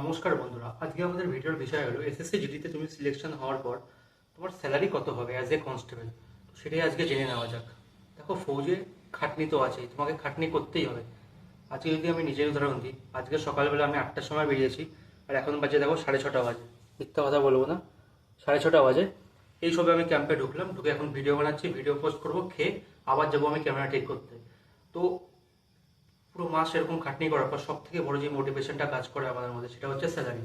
নমস্কার বন্ধুরা, আজকে আমাদের ভিডিওর বিষয় হলো এসএসসি জিডিতে তুমি সিলেকশন হওয়ার পর তোমার স্যালারি কত হবে অ্যাজ এ কনস্টেবল তো সেটাই আজকে জেনে নেওয়া যাক। দেখো, ফৌজে খাটনি তো আছেই, তোমাকে খাটনি করতেই হবে। আজকে যদি আমি নিজের উদাহরণ দিই, আজকে সকালবেলা আমি আটটার সময় বেরিয়েছি, আর এখন বাজে দেখো সাড়ে ছটা বাজে। মিথ্যা কথা বলব না, সাড়ে ছটা বাজে। এই সবে আমি ক্যাম্পে ঢুকলাম, ঢুকে এখন ভিডিও বানাচ্ছি ভিডিও পোস্ট করব, খেয়ে আবার যাব আমি ক্যামেরা ঠিক করতে। তো পুরো মাস এরকম খাটনি করার পর সব থেকে বড় যে মোটিভেশনটা কাজ করে আমাদের মধ্যে, সেটা হচ্ছে স্যালারি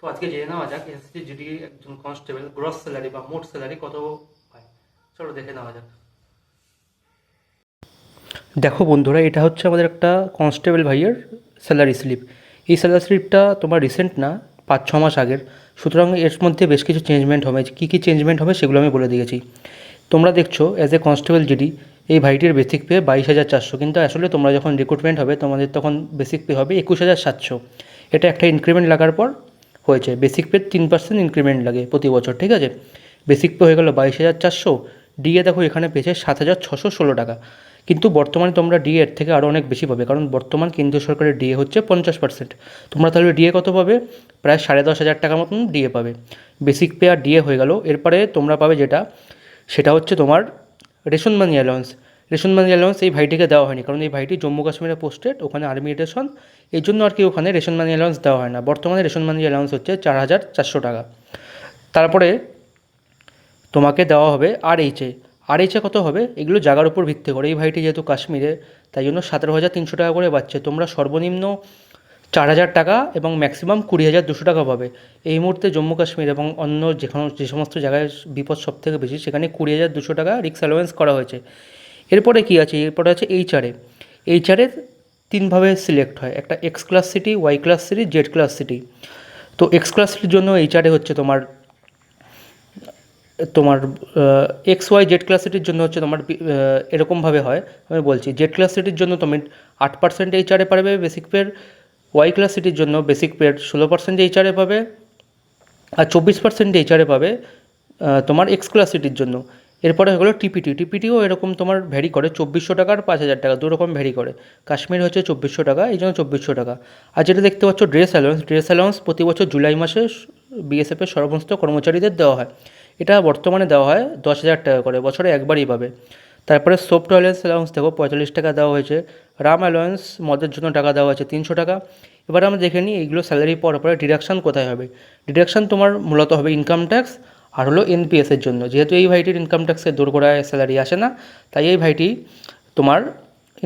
তো আজকে জেনে নেওয়া যাক এসএসসি জিডি একজন কনস্টেবল গ্রস স্যালারি বা মোট স্যালারি কত হয়? চলো দেখে নেওয়া যাক। দেখো বন্ধুরা, এটা হচ্ছে আমাদের একটা কনস্টেবল ভাইয়ের স্যালারি স্লিপ এই স্যালারি স্লিপটা তোমার রিসেন্ট না, পাঁচ, ছ মাস আগের। সুতরাং এর মধ্যে বেশ কিছু চেঞ্জমেন্ট হবে। কী কী চেঞ্জমেন্ট হবে সেগুলো আমি বলে দিয়েছি। তোমরা দেখছ অ্যাজ এ কনস্টেবল জিডি এই ভাইটির বেসিক পে বাইশ হাজার চারশো। কিন্তু আসলে তোমরা যখন রিক্রুটমেন্ট হবে, তোমাদের তখন বেসিক পে হবে একুশ হাজার সাতশো। এটা একটা ইনক্রিমেন্ট লাগার পর হয়েছে। বেসিক পে তিন পার্সেন্ট ইনক্রিমেন্ট লাগে প্রতি বছর, ঠিক আছে? বেসিক পে হয়ে গেলো বাইশ হাজার চারশো। ডিএ দেখো এখানে পেয়েছে সাত হাজার ছশো ষোলো টাকা। কিন্তু বর্তমানে তোমরা ডিএ এর থেকে আরও অনেক বেশি পাবে। কারণ বর্তমান কেন্দ্রীয় সরকারের ডিএ হচ্ছে পঞ্চাশ পার্সেন্ট তোমরা তাহলে ডিএ কত পাবে? প্রায় সাড়ে দশ হাজার টাকা মতন ডিএ পাবে। বেসিক পে আর ডিএ হয়ে গেল। এরপরে তোমরা পাবে যেটা, সেটা হচ্ছে তোমার ration money allowance. Ration money allowance এই ভাইটিকে দেওয়া হয়নি, কারণ এই ভাইটি জম্মু কাশ্মীরে পোস্টেড ওখানে আর্মি রেশন। এই জন্য আর কি ওখানে রেশন মানি অ্যালাউন্স দেওয়া হয় না। বর্তমানে রেশন মানি অ্যালাউন্স হচ্ছে চার হাজার চারশো টাকা। তারপরে তোমাকে দেওয়া হবে আর এইচে আর এইচে কত হবে? এগুলো জায়গার উপর ভিত্তি করে। এই ভাইটি যেহেতু কাশ্মীরে, তাই জন্য সতেরো হাজার তিনশো টাকা করে পাচ্ছে তোমরা সর্বনিম্ন চার হাজার টাকা এবং ম্যাক্সিমাম কুড়ি হাজার দুশো টাকা পাবে। এই মুহূর্তে জম্মু কাশ্মীর এবং অন্য যেখানে যে সমস্ত জায়গায় বিপদ সব থেকে বেশি, সেখানে কুড়ি হাজার দুশো টাকা রিক্স অ্যালোয়েন্স করা হয়েছে। এরপরে কী আছে? এরপরে আছে এইচআরএ এইচআরএ তিনভাবে সিলেক্ট হয়। একটা X class city Y class city Z class city তো এক্স ক্লাস সিটির জন্য এইচআরএ হচ্ছে তোমার তোমার এক্স ওয়াই জেড ক্লাস সিটির জন্য হচ্ছে তোমার এরকমভাবে হয়। আমি বলছি জেড ক্লাস সিটির জন্য তুমি আট পার্সেন্ট এইচআরএ পারবে বেসিক পের ওয়াই ক্লাস সিটির জন্য বেসিক পের ষোলো পার্সেন্ট এইচআরএ পাবে আর চব্বিশ পার্সেন্ট এইচআরএ পাবে তোমার এক্স ক্লাস সিটির জন্য। এরপরে হয়ে গেলো টিপিটি টিপিটিও এরকম তোমার ভ্যারি করে, চব্বিশশো টাকা আর পাঁচ হাজার টাকা দু রকম ভ্যারি করে। কাশ্মীর হচ্ছে চব্বিশশো টাকা, এই জন্য চব্বিশশো টাকা। আর যেটা দেখতে পাচ্ছ ড্রেস অ্যালাউন্স ড্রেস অ্যালাউন্স প্রতি বছর জুলাই মাসে বিএসএফের সমস্ত কর্মচারীদের দেওয়া হয়। এটা বর্তমানে দেওয়া হয় দশ হাজার টাকা করে, বছরে একবারই পাবে। তারপরে সোপ টয়লেন্স অ্যালাউন্স দেখো পঁয়তাল্লিশ টাকা দেওয়া হয়েছে। রাম অ্যালাউন্স মদের জন্য টাকা দেওয়া হয়েছে তিনশো টাকা। এবার আমরা দেখে নিই এইগুলো স্যালারি পাওয়ার পরে ডিডাকশান কোথায় হবে। ডিডাকশান তোমার মূলত হবে ইনকাম ট্যাক্স আর হলো এনপিএসের জন্য। যেহেতু এই ভাইটির ইনকাম ট্যাক্সের দোরগোড়ায় স্যালারি আসে না, তাই এই ভাইটি তোমার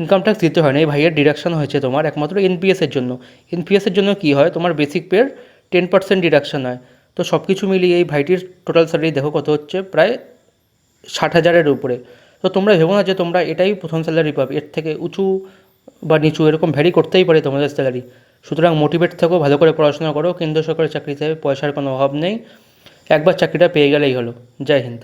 ইনকাম ট্যাক্স দিতে হয় না। এই ভাইয়ের ডিডাকশান হয়েছে তোমার একমাত্র এনপিএসের জন্য। এনপিএসের জন্য কী হয়? তোমার বেসিক পের টেন পার্সেন্ট ডিডাকশান হয়। তো সব কিছু মিলিয়ে এই ভাইটির টোটাল স্যালারি দেখো কত হচ্ছে? প্রায় ষাট হাজারের উপরে। তো তোমরা ভেবো না যে তোমরা এটাই প্রথম স্যালারি পাবে। এর থেকে উঁচু বা নিচু এরকম ভ্যারি করতেই পারে তোমাদের স্যালারি সুতরাং মোটিভেট থাকো, ভালো করে পড়াশোনা করো, কেন্দ্র সরকারের চাকরিতে পয়সার কোনো অভাব নেই। একবার চাকরিটা পেয়ে গেলেই হলো। জয় হিন্দ।